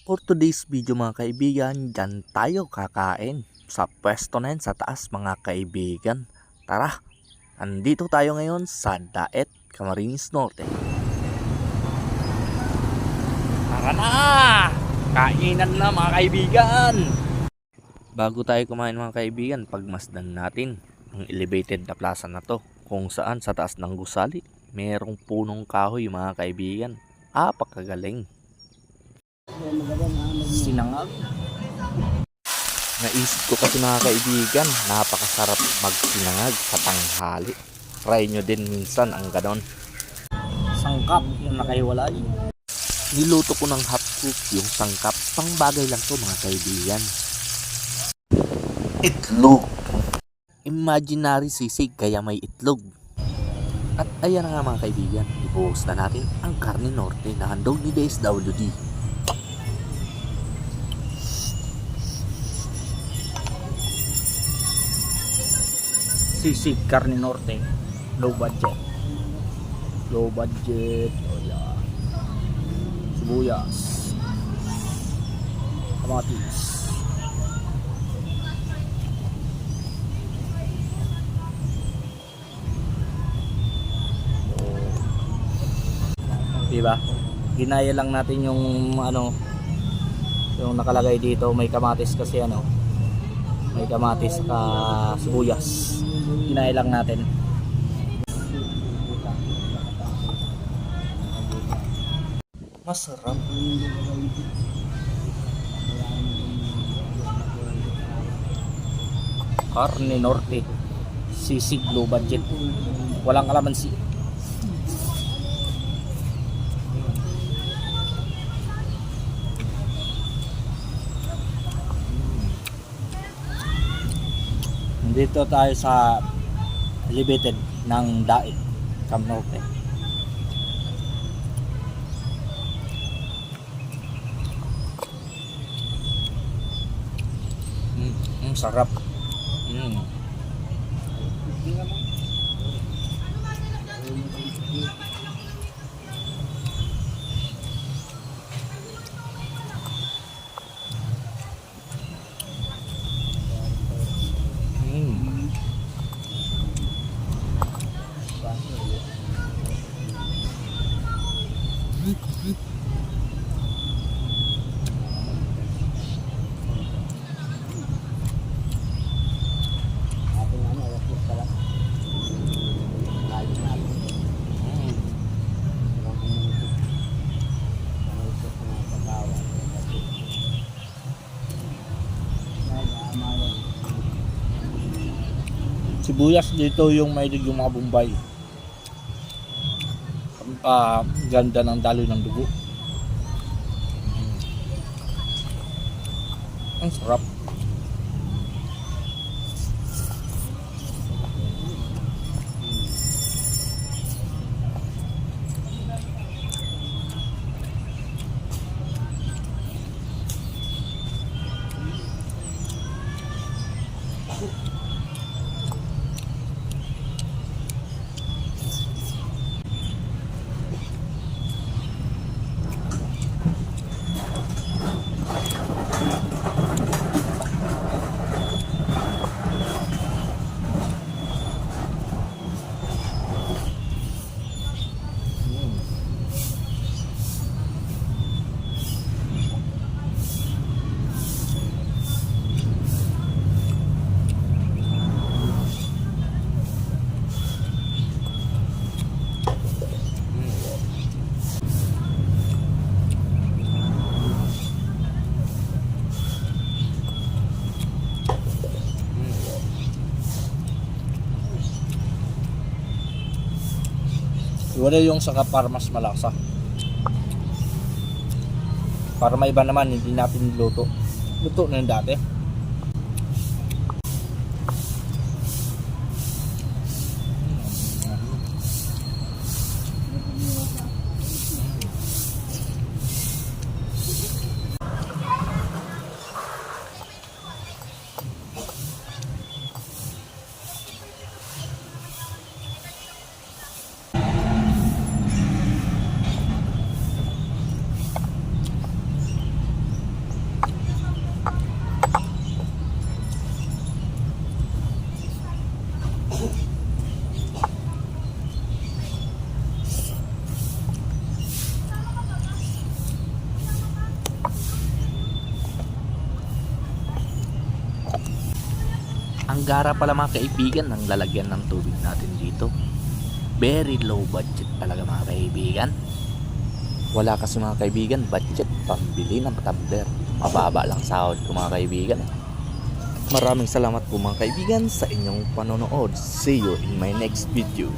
For today's video mga kaibigan, dyan tayo kakain sa pwesto na yan sa taas mga kaibigan. Tara, andito tayo ngayon sa Daet, Camarines Norte. Tara na! Kainan na mga kaibigan! Bago tayo kumain mga kaibigan, pagmasdan natin ang elevated na plaza na to kung saan sa taas ng gusali merong punong kahoy mga kaibigan. Apakagaling. Sinangag. Naisip ko kasi mga kaibigan, napakasarap magsinangag sa tanghali. Try nyo din minsan ang ganon. Sangkap yung nakahiwalay. Niluto ko ng hot cook yung sangkap. Pang bagay lang to mga kaibigan. Itlog. Imaginary sisig kaya may itlog. At ayan nga mga kaibigan, ibuhos na natin ang karne norte na handog ni DSWD. Sisig Carne Norte. Low budget. Low budget. O yeah. Sibuyas. Kamatis. Diba? Ginaya lang natin yung ano yung nakalagay dito may kamatis kasi ano may kamatis ka sibuyas. Ginaya lang natin. Masarap. Carne Norte. Sisig low budget. Walang kalamansi dito tayo sa elevated ng Daig Cam Norte mm, mm, sarap mm. Mm. Sibuyas dito yung may yung mga bombay. Ah, ganda ng daloy ng dugo. Ang sarap. Wala yung saka para mas malasa. Para may iba naman, hindi natin luto. Luto na yung dati. Ang gara pala mga kaibigan ng lalagyan ng tubig natin dito. Very low budget talaga mga kaibigan. Wala kasi mga kaibigan budget pambili ng tumbler. Mababa lang sahod ko mga kaibigan. Maraming salamat po mga kaibigan sa inyong panonood. See you in my next video.